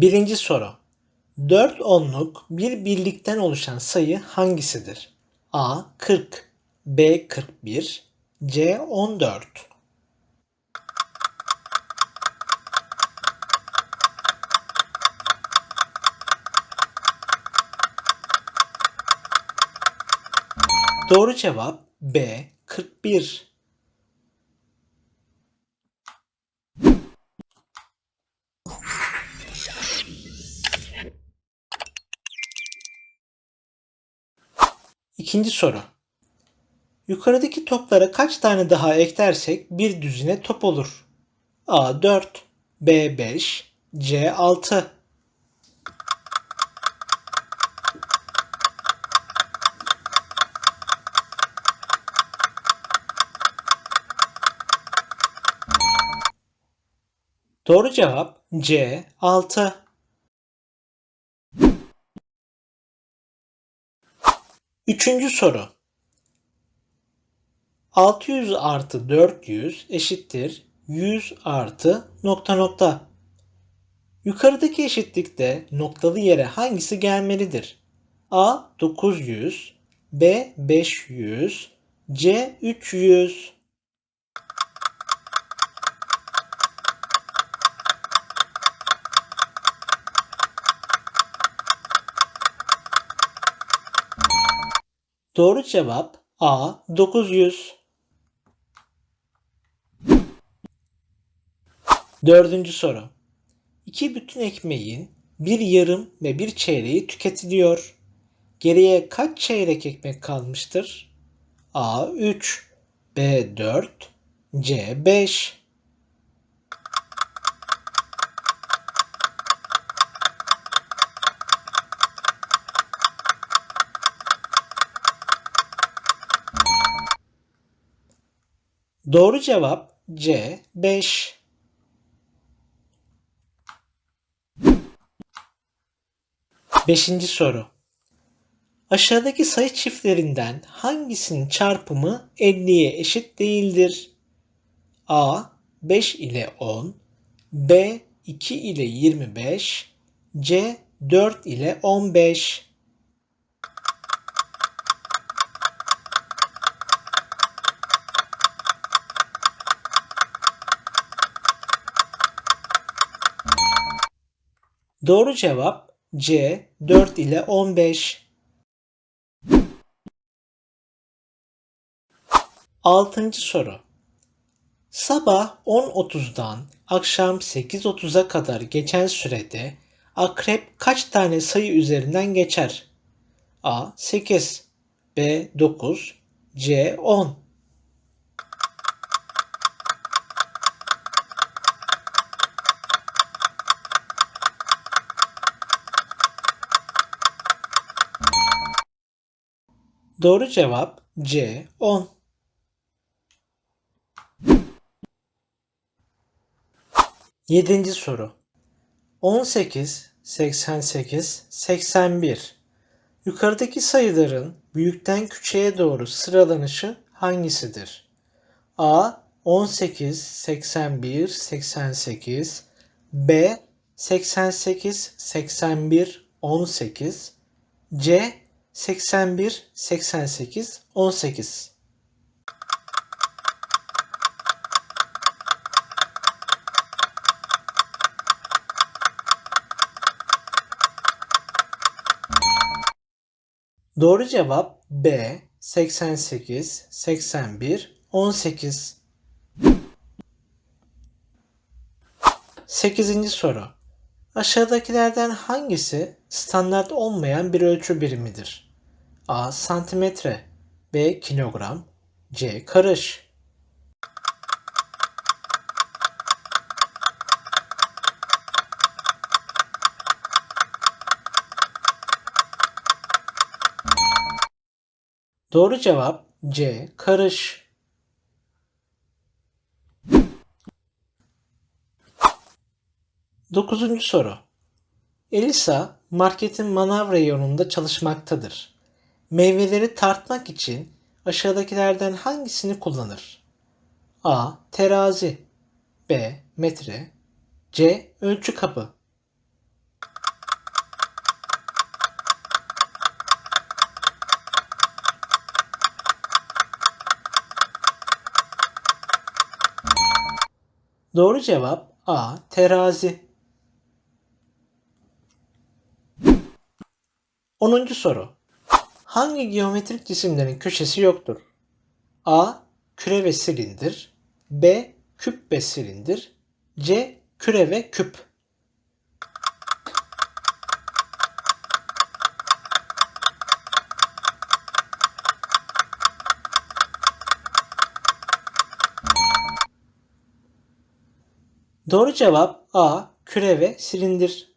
Birinci soru. 4 onluk bir birlikten oluşan sayı hangisidir? A. 40 B. 41 C. 14 Doğru cevap B. 41. İkinci soru. Yukarıdaki toplara kaç tane daha eklersek bir düzine top olur? A 4, B 5, C 6. Doğru cevap C 6. Üçüncü soru. 600 artı 400 eşittir 100 artı nokta nokta. Yukarıdaki eşitlikte noktalı yere hangisi gelmelidir? A 900, B 500, C 300. Doğru cevap A 900. Dördüncü soru. İki bütün ekmeğin bir yarım ve bir çeyreği tüketiliyor. Geriye kaç çeyrek ekmek kalmıştır? A 3, B 4, C 5. Doğru cevap C 5. Beşinci soru. Aşağıdaki sayı çiftlerinden hangisinin çarpımı 50'ye eşit değildir? A 5 ile 10, B 2 ile 25, C 4 ile 15. Doğru cevap C 4 ile 15. Altıncı soru. Sabah 10.30'dan akşam 8.30'a kadar geçen sürede akrep kaç tane sayı üzerinden geçer? A 8, B 9, C 10. Doğru cevap C 10. Yedinci soru. 18, 88, 81. Yukarıdaki sayıların büyükten küçüğe doğru sıralanışı hangisidir? A 18, 81, 88, B 88, 81, 18, C 81, 88, 18. Doğru cevap B 88, 81, 18. Sekizinci soru. Aşağıdakilerden hangisi standart olmayan bir ölçü birimidir? A. Santimetre B. Kilogram C. Karış Doğru cevap C. Karış. Dokuzuncu soru. Elisa marketin manav reyonunda çalışmaktadır. Meyveleri tartmak için aşağıdakilerden hangisini kullanır? A. Terazi B. Metre C. Ölçü kabı Doğru cevap A. Terazi. 10. soru. Hangi geometrik cisimlerin köşesi yoktur? A. Küre ve silindir. B. Küp ve silindir. C. Küre ve küp. Doğru cevap A. Küre ve silindir.